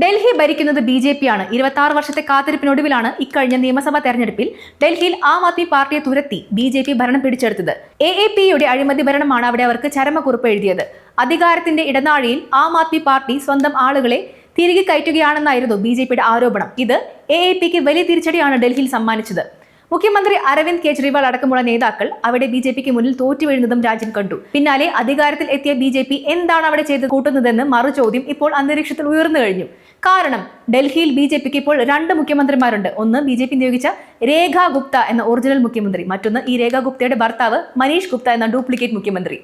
ഡൽഹി ഭരിക്കുന്നത് B J P ആണ് ഇരുപത്തി ആറ് വർഷത്തെ കാത്തിരിപ്പിനൊടുവിലാണ് ഇക്കഴിഞ്ഞ നിയമസഭാ തെരഞ്ഞെടുപ്പിൽ ഡൽഹിയിൽ ആം ആദ്മി പാർട്ടിയെ തുരത്തി ബി ജെ പി ഭരണം പിടിച്ചെടുത്തത്. എ എ പിയുടെ അഴിമതി ഭരണമാണ് അവിടെ അവർക്ക് ചരമക്കുറിപ്പ് എഴുതിയത്. അധികാരത്തിന്റെ ഇടനാഴിയിൽ ആം ആദ്മി പാർട്ടി സ്വന്തം ആളുകളെ തിരികെ കയറ്റുകയാണെന്നായിരുന്നു ബി ജെ പിയുടെ ആരോപണം. ഇത് എ എ പിക്ക് വലിയ തിരിച്ചടിയാണ് ഡൽഹിയിൽ സമ്മാനിച്ചത്. മുഖ്യമന്ത്രി അരവിന്ദ് കെജ്രിവാൾ അടക്കമുള്ള നേതാക്കൾ അവിടെ ബി ജെ പിക്ക് മുന്നിൽ തോറ്റുവീഴുന്നതും രാജ്യം കണ്ടു. പിന്നാലെ അധികാരത്തിൽ എത്തിയ ബി ജെ പി എന്താണ് അവിടെ ചെയ്ത് കൂട്ടുന്നതെന്ന് മറുചോദ്യം ഇപ്പോൾ അന്തരീക്ഷത്തിൽ ഉയർന്നു കഴിഞ്ഞു. കാരണം ഡൽഹിയിൽ ബി ജെ പിക്ക് ഇപ്പോൾ രണ്ട് മുഖ്യമന്ത്രിമാരുണ്ട്. ഒന്ന് ബി ജെ പി നിയോഗിച്ച രേഖ ഗുപ്ത എന്ന ഒറിജിനൽ മുഖ്യമന്ത്രി. മറ്റൊന്ന് ഈ രേഖ ഗുപ്തയുടെ ഭർത്താവ് മനീഷ് ഗുപ്ത എന്ന ഡ്യൂപ്ലിക്കേറ്റ് മുഖ്യമന്ത്രി.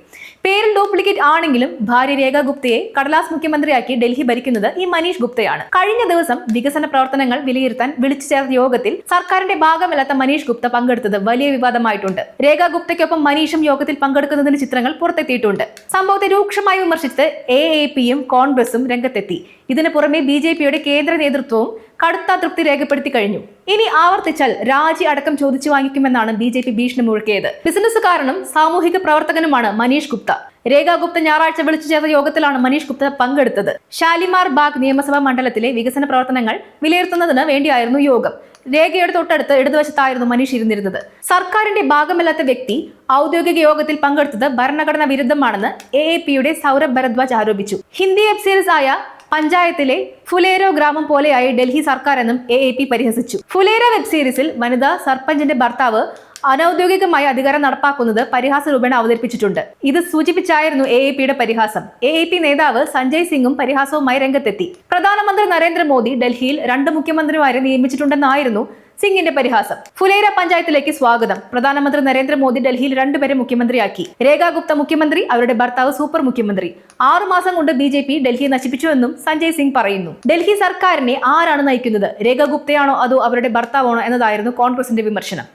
പേരിൽ ഡ്യൂപ്ലിക്കേറ്റ് ആണെങ്കിലും ഭാര്യ രേഖ ഗുപ്തയെ കടലാസ് മുഖ്യമന്ത്രിയാക്കി ഡൽഹി ഭരിക്കുന്നത് ഈ മനീഷ് ഗുപ്തയാണ്. കഴിഞ്ഞ ദിവസം വികസന പ്രവർത്തനങ്ങൾ വിലയിരുത്താൻ വിളിച്ചു ചേർന്ന യോഗത്തിൽ സർക്കാരിന്റെ ഭാഗമല്ലാത്ത മനീഷ് ഗുപ്ത പങ്കെടുത്തത് വലിയ വിവാദമായിട്ടുണ്ട്. രേഖ ഗുപ്തയ്ക്കൊപ്പം മനീഷും യോഗത്തിൽ പങ്കെടുക്കുന്നതിന് ചിത്രങ്ങൾ പുറത്തെത്തിയിട്ടുണ്ട്. സംഭവത്തെ രൂക്ഷമായി വിമർശിച്ച് എ എ പിയും കോൺഗ്രസും രംഗത്തെത്തി. ഇതിനു പുറമെ ബി ജെ പിയുടെ കേന്ദ്ര നേതൃത്വവും കടുത്ത തൃപ്തി രേഖപ്പെടുത്തി കഴിഞ്ഞു. ഇനി ആവർത്തിച്ചാൽ രാജി അടക്കം ചോദിച്ചു വാങ്ങിക്കുമെന്നാണ് ബി ജെ പി ഭീഷണി മുഴക്കിയത്. ബിസിനസ്സുകാരനും സാമൂഹിക പ്രവർത്തകനുമാണ് മനീഷ് ഗുപ്ത. രേഖ ഗുപ്ത ഞായറാഴ്ച വിളിച്ചു ചേർത്ത യോഗത്തിലാണ് മനീഷ് ഗുപ്ത പങ്കെടുത്തത്. ഷാലിമാർ ബാഗ് നിയമസഭാ മണ്ഡലത്തിലെ വികസന പ്രവർത്തനങ്ങൾ വിലയിരുത്തുന്നതിന് വേണ്ടിയായിരുന്നു യോഗം. രേഖയുടെ തൊട്ടടുത്ത് ഇടതുവശത്തായിരുന്നു മനീഷ് ഇരുന്നിരുന്നത്. സർക്കാരിന്റെ ഭാഗമല്ലാത്ത വ്യക്തി ഔദ്യോഗിക യോഗത്തിൽ പങ്കെടുത്തത് ഭരണഘടനാ വിരുദ്ധമാണെന്ന് എ എ പിയുടെ സൗരഭ് ഭരദ്വാജ് ആരോപിച്ചു. ഹിന്ദി വെബ് സീരീസ് ആയ പഞ്ചായത്തിലെ ഫുലേരോ ഗ്രാമം പോലെയായി ഡൽഹി സർക്കാർ എന്നും എ എ പി പരിഹസിച്ചു. ഫുലേരോ വെബ് സീരീസിൽ വനിതാ സർപഞ്ചിന്റെ ഭർത്താവ് അനൌദ്യോഗികമായി അധികാരം നടപ്പാക്കുന്നത് പരിഹാസ രൂപേണ അവതരിപ്പിച്ചിട്ടുണ്ട്. ഇത് സൂചിപ്പിച്ചായിരുന്നു എ എ പിയുടെ പരിഹാസം. എ എ പി നേതാവ് സഞ്ജയ് സിംഗും പരിഹാസവുമായി രംഗത്തെത്തി. പ്രധാനമന്ത്രി നരേന്ദ്രമോദി ഡൽഹിയിൽ രണ്ട് മുഖ്യമന്ത്രിമാരെ നിയമിച്ചിട്ടുണ്ടെന്നായിരുന്നു സിംഗിന്റെ പരിഹാസം. ഫുലേര പഞ്ചായത്തിലേക്ക് സ്വാഗതം. പ്രധാനമന്ത്രി നരേന്ദ്രമോദി ഡൽഹിയിൽ രണ്ടുപേരെ മുഖ്യമന്ത്രിയാക്കി. രേഖാ ഗുപ്ത മുഖ്യമന്ത്രി അവരുടെ ഭർത്താവ് സൂപ്പർ മുഖ്യമന്ത്രി. ആറുമാസം കൊണ്ട് ബി ജെ പി ഡൽഹി നശിപ്പിച്ചുവെന്നും സഞ്ജയ് സിംഗ് പറയുന്നു. ഡൽഹി സർക്കാരിനെ ആരാണ് നയിക്കുന്നത്? രേഖാ ഗുപ്തയാണോ അതോ അവരുടെ ഭർത്താവാണോ എന്നതായിരുന്നു കോൺഗ്രസിന്റെ വിമർശനം.